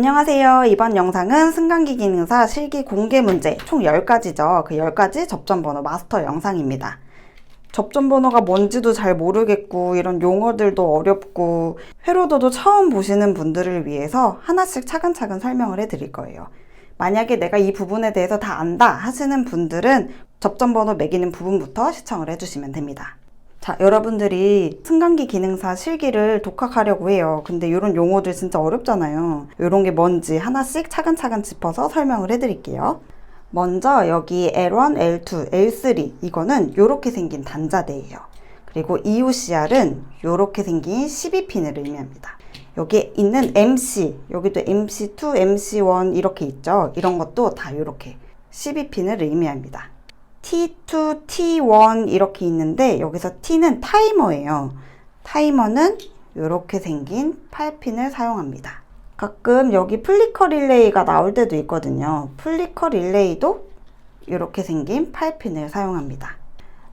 안녕하세요. 이번 영상은 승강기 기능사 실기 공개 문제 총 10가지죠. 그 10가지 접점 번호 마스터 영상입니다. 접점 번호가 뭔지도 잘 모르겠고 이런 용어들도 어렵고 회로도도 처음 보시는 분들을 위해서 하나씩 차근차근 설명을 해 드릴 거예요. 만약에 내가 이 부분에 대해서 다 안다 하시는 분들은 접점 번호 매기는 부분부터 시청을 해 주시면 됩니다. 자, 여러분들이 승강기 기능사 실기를 독학하려고 해요. 근데 이런 용어들 진짜 어렵잖아요. 이런 게 뭔지 하나씩 차근차근 짚어서 설명을 해드릴게요. 먼저 여기 L1, L2, L3 이거는 이렇게 생긴 단자대예요. 그리고 EOCR은 이렇게 생긴 12핀을 의미합니다. 여기 있는 MC, 여기도 MC2, MC1 이렇게 있죠. 이런 것도 다 이렇게 12핀을 의미합니다. T2, T1 이렇게 있는데 여기서 T는 타이머예요. 타이머는 이렇게 생긴 8핀을 사용합니다. 가끔 여기 플리커 릴레이가 나올 때도 있거든요. 플리커 릴레이도 이렇게 생긴 8핀을 사용합니다.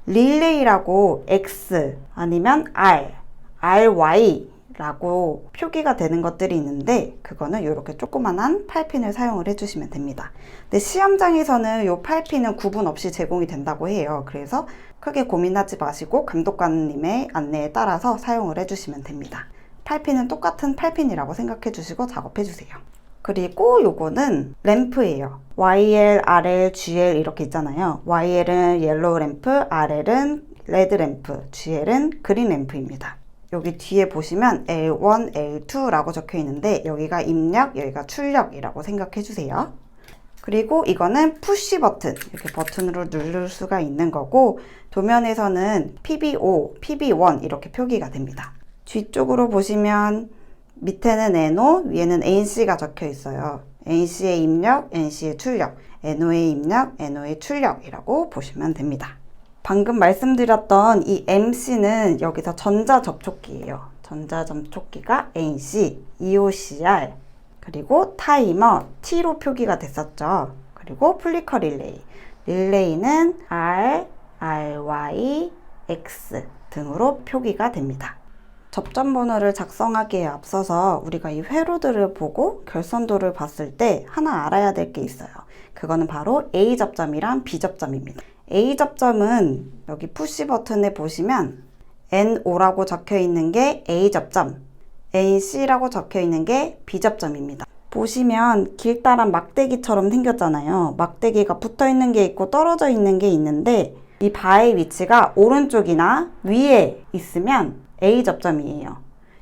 릴레이라고 X 아니면 R, RY 라고 표기가 되는 것들이 있는데 그거는 이렇게 조그만한 8핀을 사용을 해주시면 됩니다. 근데 시험장에서는 이 8핀은 구분 없이 제공이 된다고 해요. 그래서 크게 고민하지 마시고 감독관님의 안내에 따라서 사용을 해주시면 됩니다. 8핀은 똑같은 8핀이라고 생각해 주시고 작업해 주세요. 그리고 요거는 램프예요. YL, RL, GL 이렇게 있잖아요. YL은 옐로우 램프, RL은 레드 램프, GL은 그린 램프입니다. 여기 뒤에 보시면 L1, L2라고 적혀 있는데 여기가 입력, 여기가 출력이라고 생각해 주세요. 그리고 이거는 푸시 버튼, 이렇게 버튼으로 누를 수가 있는 거고 도면에서는 PB5, PB1 이렇게 표기가 됩니다. 뒤쪽으로 보시면 밑에는 NO, 위에는 NC가 적혀 있어요. NC의 입력, NC의 출력, NO의 입력, NO의 출력이라고 보시면 됩니다. 방금 말씀드렸던 이 MC는 여기서 전자 접촉기예요. 전자 접촉기가 NC, EOCR, 그리고 타이머 T로 표기가 됐었죠. 그리고 플리커 릴레이. 릴레이는 R, RY, X 등으로 표기가 됩니다. 접점 번호를 작성하기에 앞서서 우리가 이 회로들을 보고 결선도를 봤을 때 하나 알아야 될 게 있어요. 그거는 바로 A 접점이랑 B 접점입니다. A 접점은 여기 푸시 버튼에 보시면 NO라고 적혀 있는 게 A 접점, NC라고 적혀 있는 게 B 접점입니다. 보시면 길다란 막대기처럼 생겼잖아요. 막대기가 붙어 있는 게 있고 떨어져 있는 게 있는데 이 바의 위치가 오른쪽이나 위에 있으면 A 접점이에요.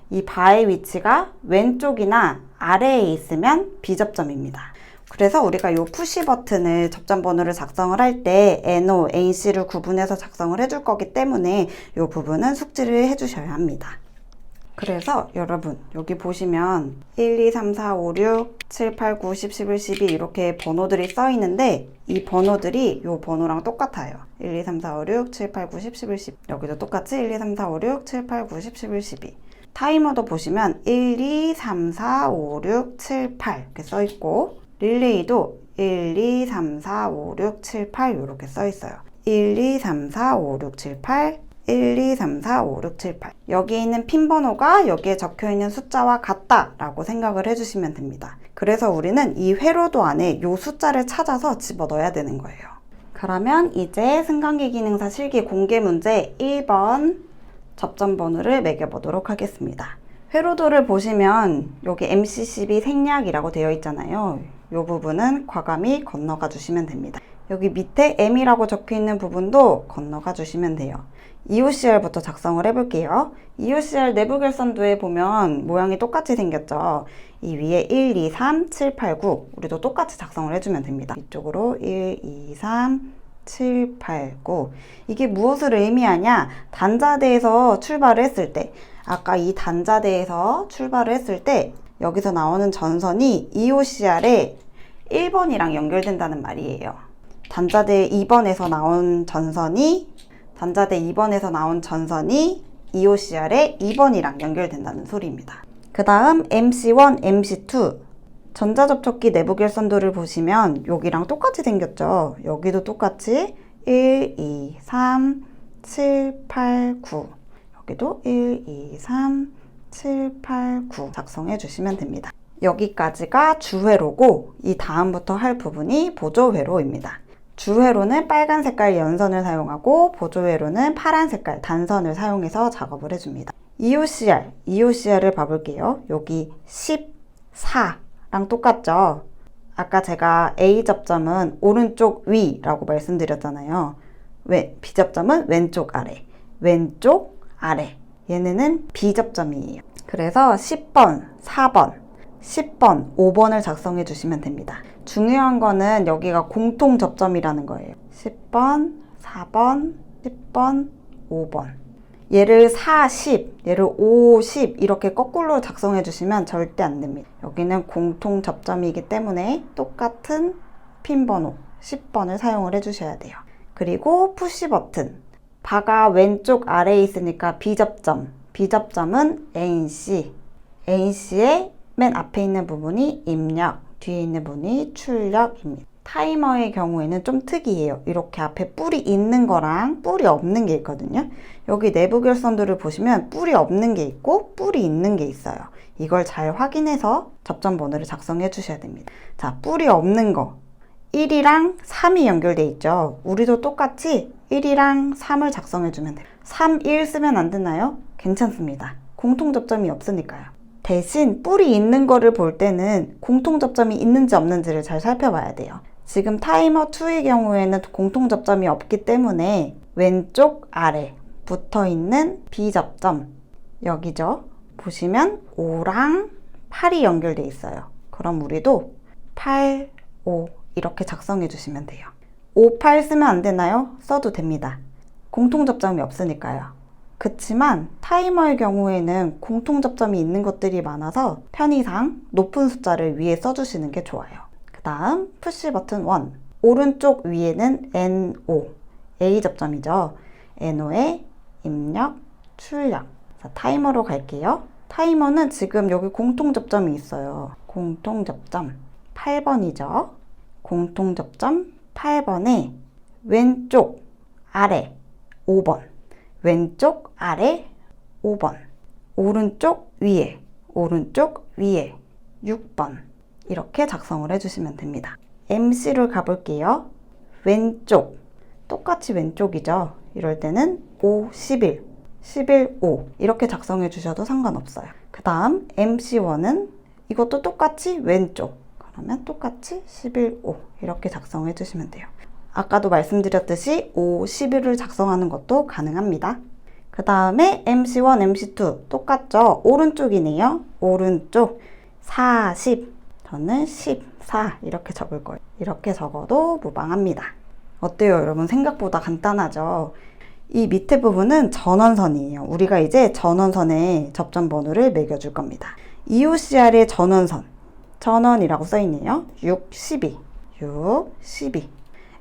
이 바의 위치가 왼쪽이나 아래에 있으면 B 접점입니다. 그래서 우리가 이 푸시 버튼을 접점 번호를 작성을 할 때 NO, NC를 구분해서 작성을 해줄 거기 때문에 이 부분은 숙지를 해주셔야 합니다. 그래서 여러분 여기 보시면 1, 2, 3, 4, 5, 6, 7, 8, 9, 10, 11, 12 이렇게 번호들이 써 있는데 이 번호들이 이 번호랑 똑같아요. 1, 2, 3, 4, 5, 6, 7, 8, 9, 10, 11, 12 여기도 똑같이 1, 2, 3, 4, 5, 6, 7, 8, 9, 10, 11, 12 타이머도 보시면 1, 2, 3, 4, 5, 6, 7, 8 이렇게 써 있고 릴레이도 1, 2, 3, 4, 5, 6, 7, 8 이렇게 써 있어요. 1, 2, 3, 4, 5, 6, 7, 8 1, 2, 3, 4, 5, 6, 7, 8 여기에 있는 핀 번호가 여기에 적혀 있는 숫자와 같다 라고 생각을 해주시면 됩니다. 그래서 우리는 이 회로도 안에 이 숫자를 찾아서 집어넣어야 되는 거예요. 그러면 이제 승강기 기능사 실기 공개 문제 1번 접점 번호를 매겨보도록 하겠습니다. 회로도를 보시면 여기 MCCB 생략이라고 되어 있잖아요. 이 부분은 과감히 건너가 주시면 됩니다. 여기 밑에 M이라고 적혀 있는 부분도 건너가 주시면 돼요. EOCR부터 작성을 해볼게요. EOCR 내부 결선도에 보면 모양이 똑같이 생겼죠. 이 위에 1, 2, 3, 7, 8, 9 우리도 똑같이 작성을 해주면 됩니다. 이쪽으로 1, 2, 3, 7, 8, 9 이게 무엇을 의미하냐? 단자대에서 출발을 했을 때 아까 이 단자대에서 출발을 했을 때 여기서 나오는 전선이 EOCR에 1번이랑 연결된다는 말이에요. 단자대 2번에서 나온 전선이 단자대 2번에서 나온 전선이 EOCR에 2번이랑 연결된다는 소리입니다. 그 다음 MC1, MC2 전자접촉기 내부 결선도를 보시면 여기랑 똑같이 생겼죠. 여기도 똑같이 1, 2, 3, 7, 8, 9 여기도 1, 2, 3, 7, 8, 9 작성해 주시면 됩니다. 여기까지가 주회로고 이 다음부터 할 부분이 보조회로입니다. 주회로는 빨간 색깔 연선을 사용하고 보조회로는 파란 색깔 단선을 사용해서 작업을 해줍니다. EOCR, EOCR을 봐볼게요. 여기 14랑 똑같죠? 아까 제가 A 접점은 오른쪽 위라고 말씀드렸잖아요. 왜 B 접점은 왼쪽 아래, 왼쪽 아래. 얘네는 B 접점이에요. 그래서 10번, 4번, 10번, 5번을 작성해 주시면 됩니다. 중요한 거는 여기가 공통 접점이라는 거예요. 10번, 4번, 10번, 5번. 얘를 4, 10, 얘를 5, 10 이렇게 거꾸로 작성해 주시면 절대 안 됩니다. 여기는 공통 접점이기 때문에 똑같은 핀 번호 10번을 사용을 해 주셔야 돼요. 그리고 푸시 버튼. 바가 왼쪽 아래에 있으니까 B접점. B접점은 NC. NC의 맨 앞에 있는 부분이 입력, 뒤에 있는 부분이 출력입니다. 타이머의 경우에는 좀 특이해요. 이렇게 앞에 뿔이 있는 거랑 뿔이 없는 게 있거든요. 여기 내부 결선도를 보시면 뿔이 없는 게 있고 뿔이 있는 게 있어요. 이걸 잘 확인해서 접점 번호를 작성해 주셔야 됩니다. 자, 뿔이 없는 거. 1이랑 3이 연결돼 있죠. 우리도 똑같이 1이랑 3을 작성해 주면 돼요. 3, 1 쓰면 안 되나요? 괜찮습니다. 공통 접점이 없으니까요. 대신 뿔이 있는 거를 볼 때는 공통 접점이 있는지 없는지를 잘 살펴봐야 돼요. 지금 타이머 2의 경우에는 공통 접점이 없기 때문에 왼쪽 아래 붙어 있는 B 접점 여기죠. 보시면 5랑 8이 연결돼 있어요. 그럼 우리도 8, 5 이렇게 작성해 주시면 돼요. 5, 8 쓰면 안 되나요? 써도 됩니다. 공통 접점이 없으니까요. 그치만 타이머의 경우에는 공통 접점이 있는 것들이 많아서 편의상 높은 숫자를 위에 써주시는 게 좋아요. 그 다음 푸시 버튼 1 오른쪽 위에는 NO A 접점이죠. NO의 입력, 출력 자, 타이머로 갈게요. 타이머는 지금 여기 공통 접점이 있어요. 공통 접점 8번이죠. 공통 접점 8번에 왼쪽 아래 5번 왼쪽 아래 5번 오른쪽 위에 오른쪽 위에 6번 이렇게 작성을 해주시면 됩니다. MC를 가볼게요. 왼쪽 똑같이 왼쪽이죠. 이럴 때는 5, 11, 11, 5 이렇게 작성해 주셔도 상관없어요. 그 다음 MC1은 이것도 똑같이 왼쪽 그러면 똑같이 11, 5 이렇게 작성해 주시면 돼요. 아까도 말씀드렸듯이 5, 11을 작성하는 것도 가능합니다. 그 다음에 MC1, MC2 똑같죠? 오른쪽이네요. 오른쪽 40 저는 14 이렇게 적을 거예요. 이렇게 적어도 무방합니다. 어때요 여러분? 생각보다 간단하죠? 이 밑에 부분은 전원선이에요. 우리가 이제 전원선에 접점 번호를 매겨줄 겁니다. EOCR의 전원선, 전원이라고 써있네요. 6, 12, 6, 12.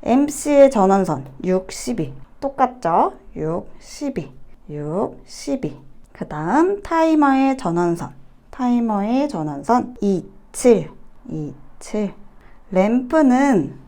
MC의 전원선 6, 12 똑같죠? 6, 12 6, 12 그 다음 타이머의 전원선. 타이머의 전원선 2, 7 2, 7 램프는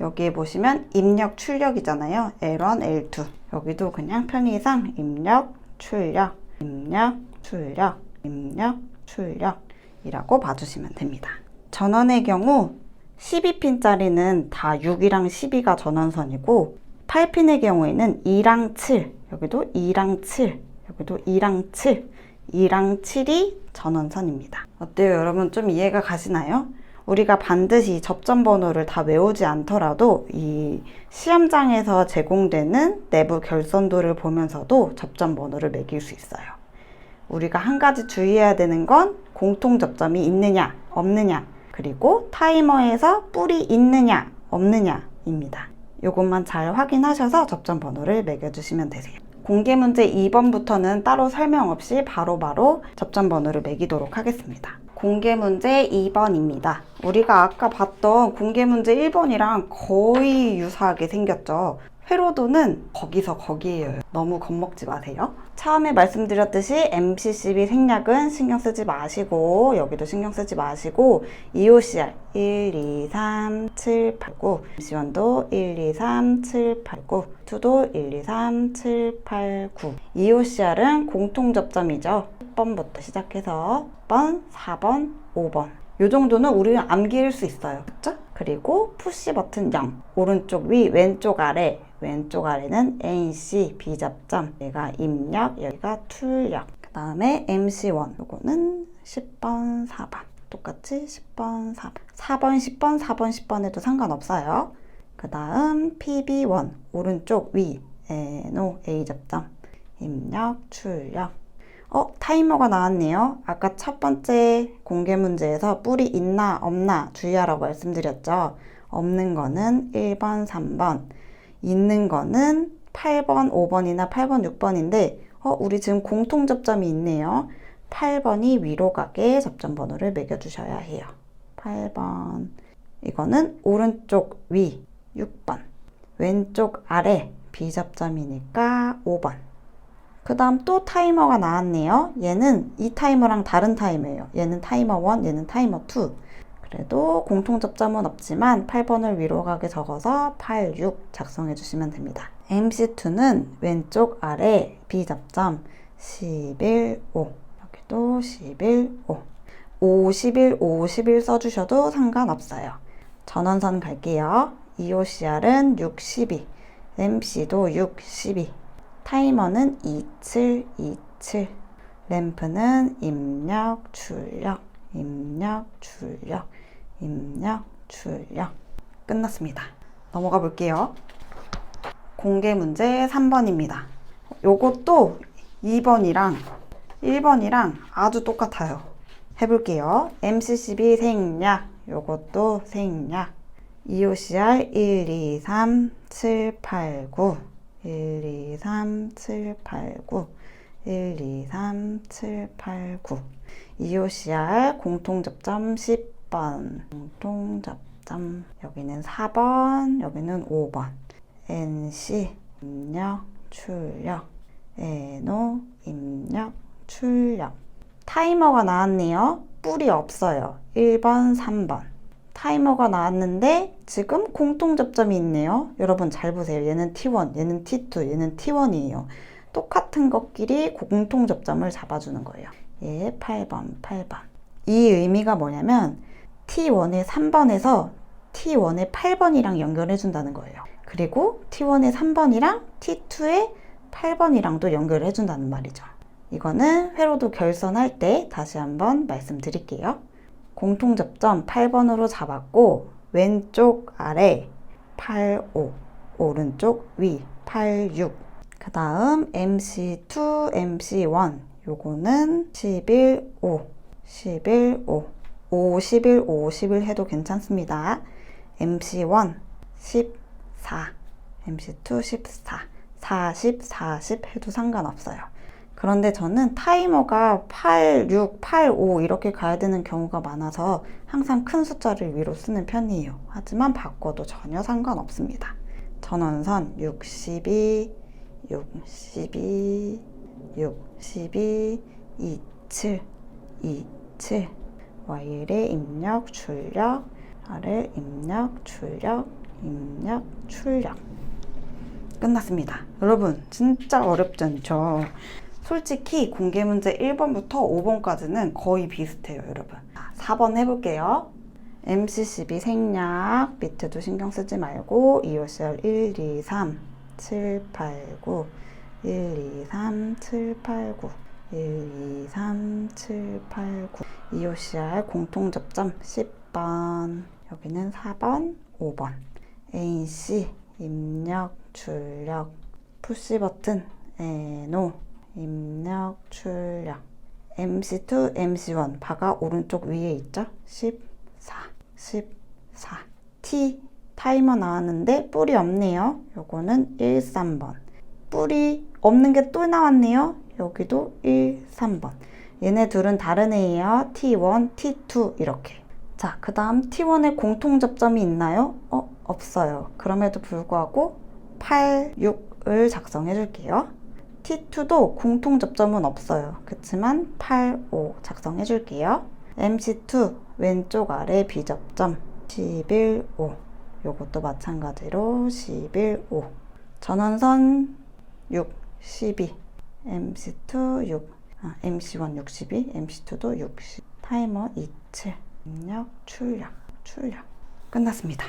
여기에 보시면 입력 출력이잖아요. L1, L2 여기도 그냥 편의상 입력 출력 입력 출력 입력 출력이라고 봐주시면 됩니다 전원의 경우 12핀짜리는 다 6이랑 12가 전원선이고 8핀의 경우에는 2랑 7 여기도 2랑 7 여기도 2랑 7 2랑 7이 전원선입니다. 어때요 여러분 좀 이해가 가시나요? 우리가 반드시 접점 번호를 다 외우지 않더라도 이 시험장에서 제공되는 내부 결선도를 보면서도 접점 번호를 매길 수 있어요. 우리가 한 가지 주의해야 되는 건 공통 접점이 있느냐 없느냐 그리고 타이머에서 뿔이 있느냐 없느냐입니다. 이것만 잘 확인하셔서 접점 번호를 매겨주시면 되세요. 공개 문제 2번부터는 따로 설명 없이 바로바로 바로 접점 번호를 매기도록 하겠습니다. 공개 문제 2번입니다. 우리가 아까 봤던 공개 문제 1번이랑 거의 유사하게 생겼죠. 회로도는 거기서 거기에요. 너무 겁먹지 마세요. 처음에 말씀드렸듯이 MCCB 생략은 신경 쓰지 마시고 여기도 신경 쓰지 마시고 EOCR 1, 2, 3, 7, 8, 9 MC1도 1, 2, 3, 7, 8, 9 2도 1, 2, 3, 7, 8, 9 EOCR은 공통 접점이죠. 1번부터 시작해서 1번, 4번, 5번 요 정도는 우리는 암기일 수 있어요. 그쵸? 그리고 푸시 버튼 0. 오른쪽 위, 왼쪽 아래. 왼쪽 아래는 NC, 비접점. 여기가 입력, 여기가 출력. 그 다음에 MC1. 요거는 10번, 4번. 똑같이 10번, 4번. 4번, 10번, 4번, 10번 해도 상관없어요. 그 다음 PB1. 오른쪽 위, NO, A 접점. 입력, 출력. 어, 타이머가 나왔네요. 아까 첫 번째 공개 문제에서 뿔이 있나 없나 주의하라고 말씀드렸죠. 없는 거는 1번, 3번. 있는 거는 8번, 5번이나 8번, 6번인데, 어, 우리 지금 공통 접점이 있네요. 8번이 위로 가게 접점 번호를 매겨주셔야 해요. 8번. 이거는 오른쪽 위 6번. 왼쪽 아래 비접점이니까 5번. 그 다음 또 타이머가 나왔네요. 얘는 이 타이머랑 다른 타이머예요. 얘는 타이머 1, 얘는 타이머 2. 그래도 공통 접점은 없지만 8번을 위로 가게 적어서 8, 6 작성해 주시면 됩니다. MC2는 왼쪽 아래 B접점 11, 5. 여기도 11, 5. 51, 51 써주셔도 상관없어요. 전원선 갈게요. EOCR은 62, MC도 62. 타이머는 27, 27. 램프는 입력, 출력, 입력, 출력, 입력, 출력. 끝났습니다. 넘어가 볼게요. 공개 문제 3번입니다. 요것도 2번이랑 1번이랑 아주 똑같아요. 해볼게요. MCCB 생략, 요것도 생략. EOCR 1, 2, 3, 7, 8, 9. 1, 2, 3, 7, 8, 9. 1, 2, 3, 7, 8, 9. EOCR 공통접점 10번. 공통접점. 여기는 4번, 여기는 5번. NC, 입력, 출력. NO, 입력, 출력. 타이머가 나왔네요. 뿔이 없어요. 1번, 3번. 타이머가 나왔는데 지금 공통 접점이 있네요. 여러분 잘 보세요. 얘는 T1, 얘는 T2, 얘는 T1이에요. 똑같은 것끼리 공통 접점을 잡아주는 거예요. 얘 8번, 8번. 이 의미가 뭐냐면 T1의 3번에서 T1의 8번이랑 연결해 준다는 거예요. 그리고 T1의 3번이랑 T2의 8번이랑도 연결해 준다는 말이죠. 이거는 회로도 결선할 때 다시 한번 말씀드릴게요. 공통 접점 8번으로 잡았고 왼쪽 아래 8, 5 오른쪽 위 8, 6 그 다음 MC2, MC1 요거는 11, 5 11, 5 51, 51 해도 괜찮습니다. MC1 14 MC2 14 40, 40 해도 상관없어요. 그런데 저는 타이머가 8, 6, 8, 5 이렇게 가야 되는 경우가 많아서 항상 큰 숫자를 위로 쓰는 편이에요. 하지만 바꿔도 전혀 상관없습니다. 전원선 62, 62, 62, 27, 27 Y의 입력, 출력, R의 입력, 출력, 입력, 출력 끝났습니다. 여러분 진짜 어렵지 않죠? 솔직히 공개 문제 1번부터 5번까지는 거의 비슷해요, 여러분. 4번 해볼게요. MCCB 생략, 밑에도 신경 쓰지 말고, EOCR 1, 2, 3, 7, 8, 9, 1, 2, 3, 7, 8, 9, 1, 2, 3, 7, 8, 9. EOCR 공통접점 10번. 여기는 4번, 5번. AC, 입력, 출력, 푸시 버튼, NO. 입력, 출력. MC2, MC1. 바가 오른쪽 위에 있죠? 14, 14. T 타이머 나왔는데 뿔이 없네요. 요거는 1, 3번. 뿔이 없는 게 또 나왔네요. 여기도 1, 3번. 얘네 둘은 다른 애예요. T1, T2 이렇게. 자, 그 다음 T1에 공통 접점이 있나요? 어, 없어요. 그럼에도 불구하고 8, 6을 작성해 줄게요. T2도 공통 접점은 없어요. 그렇지만 8, 5 작성해 줄게요. MC2 왼쪽 아래 비접점 11, 5 요것도 마찬가지로 11, 5 전원선 6, 12 MC2 6 아, MC1 62 MC2도 60 타이머 27 입력, 출력, 출력. 끝났습니다.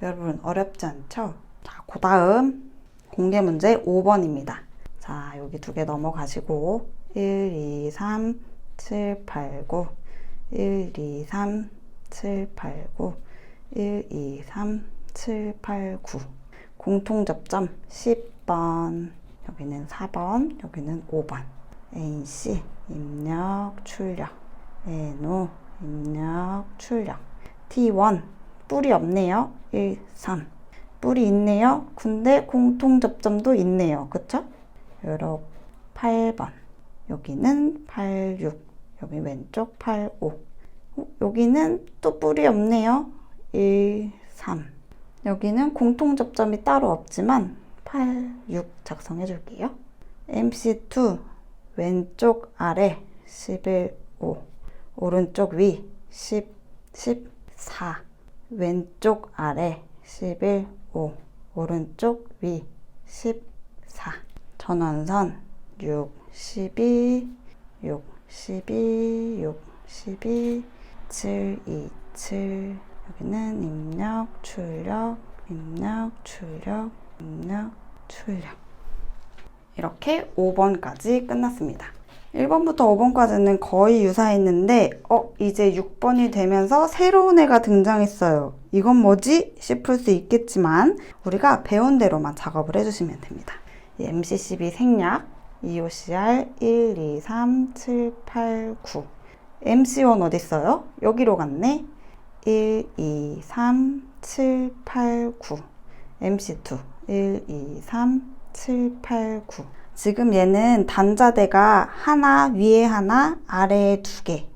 여러분 어렵지 않죠? 자, 그 다음 공개 문제 5번입니다. 자, 여기 두 개 넘어가시고 1, 2, 3, 7, 8, 9 1, 2, 3, 7, 8, 9 1, 2, 3, 7, 8, 9 공통 접점 10번. 여기는 4번 여기는 5번. NC 입력 출력. NO 입력 출력. T1 뿔이 없네요. 1, 3 뿔이 있네요. 근데 공통 접점도 있네요. 그쵸? 요렇게 8번 여기는 8, 6 여기 왼쪽 8, 5 어, 여기는 또 뿔이 없네요. 1, 3 여기는 공통 접점이 따로 없지만 8, 6 작성해 줄게요. MC2 왼쪽 아래 11, 5 오른쪽 위 10, 14 왼쪽 아래 11, 5 오른쪽 위14 전원선 6, 12 6, 12 6, 12 7, 2, 7 여기는 입력, 출력, 입력, 출력, 입력, 출력. 이렇게 5번까지 끝났습니다. 1번부터 5번까지는 거의 유사했는데, 어, 이제 6번이 되면서 새로운 애가 등장했어요. 이건 뭐지? 싶을 수 있겠지만, 우리가 배운 대로만 작업을 해주시면 됩니다. 이 MCCB 생략, EOCR 1, 2, 3, 7, 8, 9. MC1 어딨어요? 여기로 갔네. 1, 2, 3, 7, 8, 9. MC2. 1, 2, 3, 7, 8, 9. 지금 얘는 단자대가 하나, 위에 하나, 아래에 두 개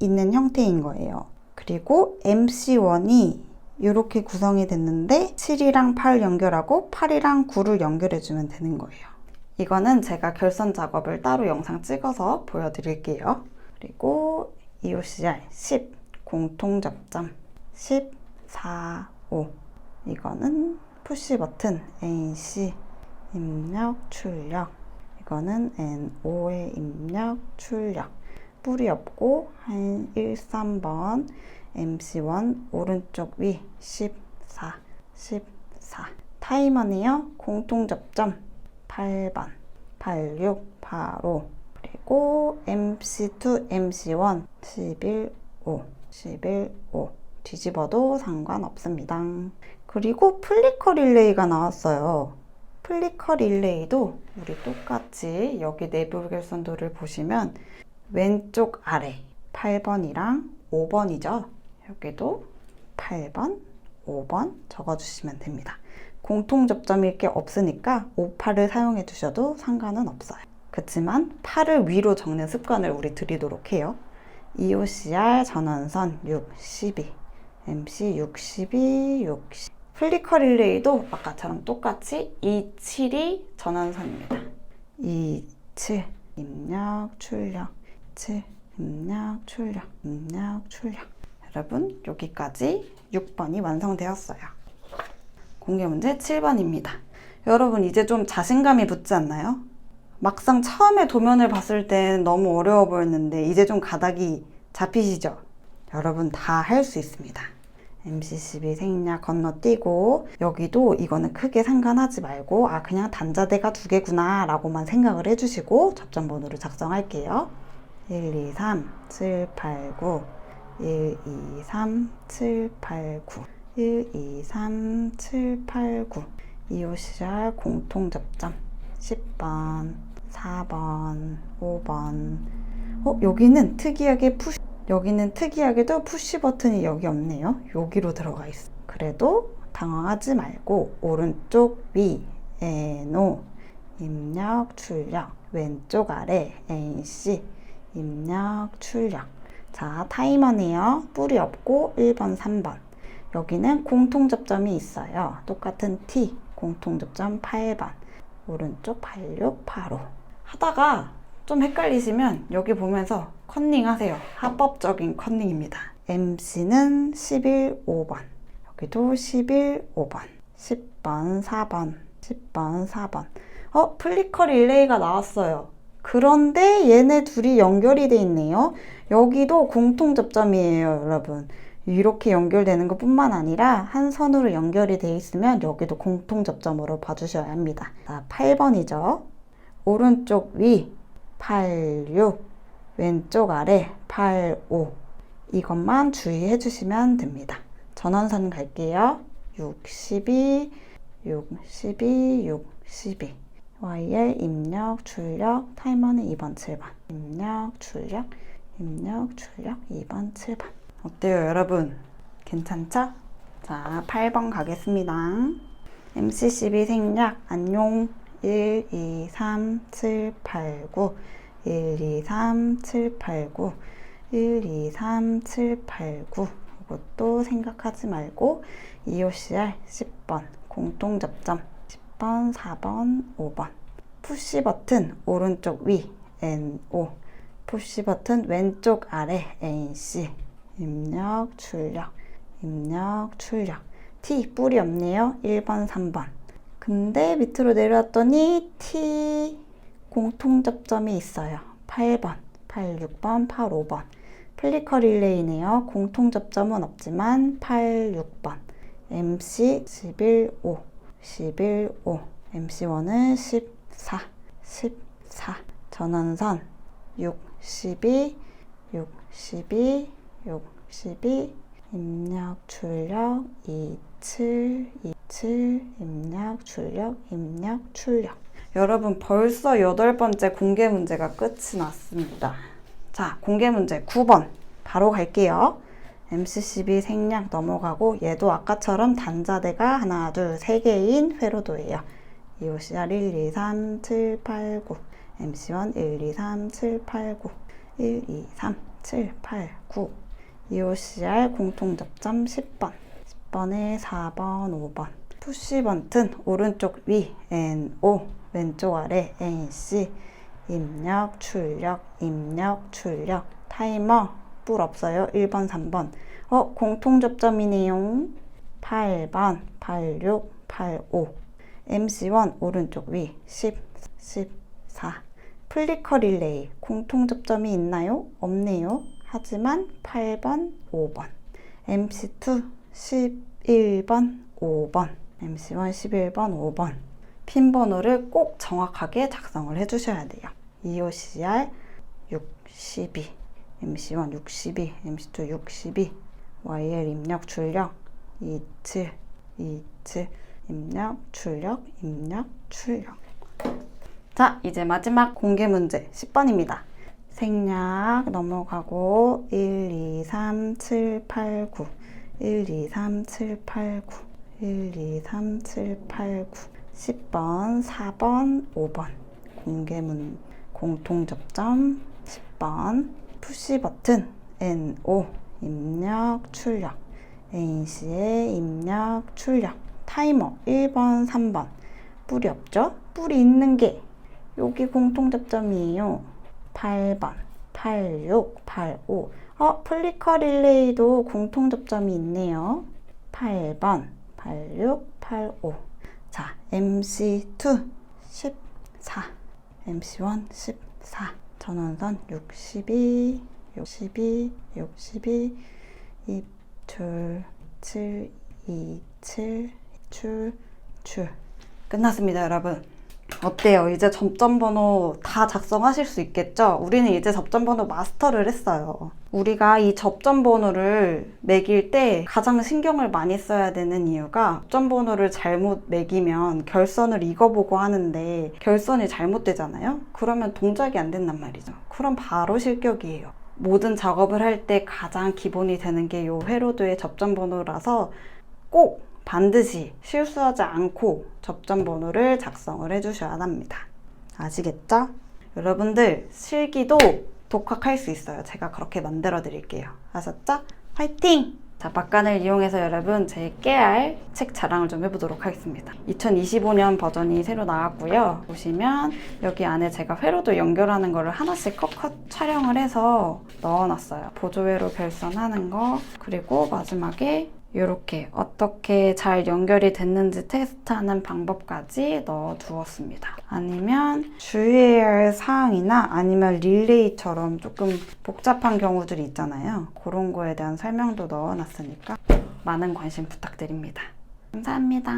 있는 형태인 거예요. 그리고 MC1이 이렇게 구성이 됐는데 7이랑 8 연결하고 8이랑 9를 연결해주면 되는 거예요. 이거는 제가 결선 작업을 따로 영상 찍어서 보여드릴게요. 그리고 EOCR 10 공통 접점 10, 4, 5 이거는 푸시 버튼 NC 입력 출력 이거는 NO의 입력 출력 뿔이 없고 한 1, 3번 MC1 오른쪽 위 14, 14 타이머네요 공통 접점 8번 86, 85 그리고 MC2, MC1 11, 5 11, 5 뒤집어도 상관없습니다. 그리고 플리커 릴레이가 나왔어요. 플리커 릴레이도 우리 똑같이 여기 내부 결선도를 보시면 왼쪽 아래 8번이랑 5번이죠. 여기도 8번, 5번 적어주시면 됩니다. 공통 접점일 게 없으니까 58을 사용해 주셔도 상관은 없어요. 그렇지만 8을 위로 적는 습관을 우리 들이도록 해요. EOCR 전원선 6, 12, MC 62, 60. 플리커 릴레이도 아까처럼 똑같이 2, 7이 전원선입니다. 2, 7 입력, 출력, 7 입력, 출력, 입력, 출력. 여러분 여기까지 6번이 완성되었어요. 공개 문제 7번입니다. 여러분 이제 좀 자신감이 붙지 않나요? 막상 처음에 도면을 봤을 땐 너무 어려워 보였는데 이제 좀 가닥이 잡히시죠? 여러분 다 할 수 있습니다. MCCB 생략 건너뛰고 여기도 이거는 크게 상관하지 말고 아 그냥 단자대가 두 개구나 라고만 생각을 해주시고 접점 번호를 작성할게요. 1, 2, 3, 7, 8, 9 1, 2, 3, 7, 8, 9 1, 2, 3, 7, 8, 9 EOCR 공통 접점 10번 4번, 5번. 어, 여기는 특이하게 푸시, 여기는 특이하게도 푸시 버튼이 여기 없네요. 여기로 들어가 있어. 그래도 당황하지 말고 오른쪽 위, NO, 입력, 출력, 왼쪽 아래, NC, 입력, 출력. 자, 타이머네요. 뿔이 없고 1번, 3번. 여기는 공통 접점이 있어요. 똑같은 T, 공통 접점 8번. 오른쪽 86, 85. 하다가 좀 헷갈리시면 여기 보면서 컨닝 하세요. 합법적인 컨닝입니다. MC는 11, 5번. 여기도 11, 5번. 10번, 4번. 10번, 4번. 어, 플리커 릴레이가 나왔어요. 그런데 얘네 둘이 연결이 돼 있네요. 여기도 공통 접점이에요, 여러분. 이렇게 연결되는 것 뿐만 아니라 한 선으로 연결이 돼 있으면 여기도 공통 접점으로 봐주셔야 합니다. 자, 8번이죠. 오른쪽 위 8, 6, 왼쪽 아래 8, 5. 이것만 주의해 주시면 됩니다. 전원선 갈게요. 62, 62, 62. YL 입력, 출력, 타이머는 2번, 7번. 입력, 출력, 입력, 출력, 2번, 7번. 어때요, 여러분? 괜찮죠? 자, 8번 가겠습니다. MCCB 생략, 안녕. 1, 2, 3, 7, 8, 9. 1, 2, 3, 7, 8, 9. 1, 2, 3, 7, 8, 9. 이것도 생각하지 말고 EOCR 10번 공통 접점 10번, 4번, 5번. 푸시 버튼 오른쪽 위 NO 푸시 버튼 왼쪽 아래 NC 입력, 출력, 입력, 출력. T 뿔이 없네요. 1번, 3번. 근데 밑으로 내려왔더니 T 공통 접점이 있어요. 8번, 8, 6번, 8, 5번. 플리커 릴레이네요. 공통 접점은 없지만 8, 6번. MC 11, 5. 11, 5. MC1은 14, 14. 전원선 6, 12, 6, 12, 6, 12. 입력, 출력 2, 7, 2, 7. 입력, 출력, 입력, 출력. 여러분 벌써 여덟 번째 공개 문제가 끝이 났습니다. 자, 공개 문제 9번. 바로 갈게요. MCCB 생략 넘어가고 얘도 아까처럼 단자대가 하나, 둘, 세 개인 회로도예요. EOCR 1, 2, 3, 7, 8, 9. MC1 1, 2, 3, 7, 8, 9. 1, 2, 3, 7, 8, 9. EOCR 공통 접점 10번. 10번에 4번, 5번. 푸시 버튼 오른쪽 위 NO 왼쪽 아래 NC 입력, 출력, 입력, 출력, 타이머, 뿔 없어요. 1번, 3번. 어, 공통 접점이네요. 8번, 86, 85. MC1 오른쪽 위 10, 14. 플리커 릴레이 공통 접점이 있나요? 없네요. 하지만 8번, 5번. MC2 11번, 5번. MC1 11번, 5번. 핀 번호를 꼭 정확하게 작성을 해주셔야 돼요. EOCR 62, MC1 62, MC2 62, YL 입력 출력 27, 27, 입력 출력, 입력 출력. 자, 이제 마지막 공개 문제 10번입니다. 생략 넘어가고 1, 2, 3, 7, 8, 9 1, 2, 3, 7, 8, 9 1, 2, 3, 7, 8, 9 10번, 4번, 5번. 공개문 공통 접점 10번 푸시 버튼 NO 입력 출력 NC의 입력 출력 타이머 1번, 3번 뿔이 없죠? 뿔이 있는 게 여기 공통 접점이에요. 8번, 86, 85. 어, 플리커 릴레이도 공통 접점이 있네요. 8번, 86, 85. 자, MC2 14, MC1 14, 전원선 62, 62, 62, 입출 7, 2, 7, 출, 출. 끝났습니다, 여러분. 어때요? 이제 접점 번호 다 작성하실 수 있겠죠? 우리는 이제 접점 번호 마스터를 했어요. 우리가 이 접점 번호를 매길 때 가장 신경을 많이 써야 되는 이유가 접점 번호를 잘못 매기면 결선을 익어보고 하는데 결선이 잘못되잖아요? 그러면 동작이 안 된단 말이죠. 그럼 바로 실격이에요. 모든 작업을 할 때 가장 기본이 되는 게 이 회로도의 접점 번호라서 꼭 반드시 실수하지 않고 접점 번호를 작성을 해주셔야 합니다. 아시겠죠? 여러분들 실기도 독학할 수 있어요. 제가 그렇게 만들어 드릴게요. 아셨죠? 화이팅! 자, 막간을 이용해서 여러분 제 깨알 책 자랑을 좀 해보도록 하겠습니다. 2025년 버전이 새로 나왔고요. 보시면 여기 안에 제가 회로도 연결하는 거를 하나씩 컷컷 촬영을 해서 넣어놨어요. 보조회로 결선하는 거 그리고 마지막에 이렇게 어떻게 잘 연결이 됐는지 테스트하는 방법까지 넣어 두었습니다. 아니면 주의해야 할 사항이나 아니면 릴레이처럼 조금 복잡한 경우들이 있잖아요. 그런 거에 대한 설명도 넣어 놨으니까 많은 관심 부탁드립니다. 감사합니다.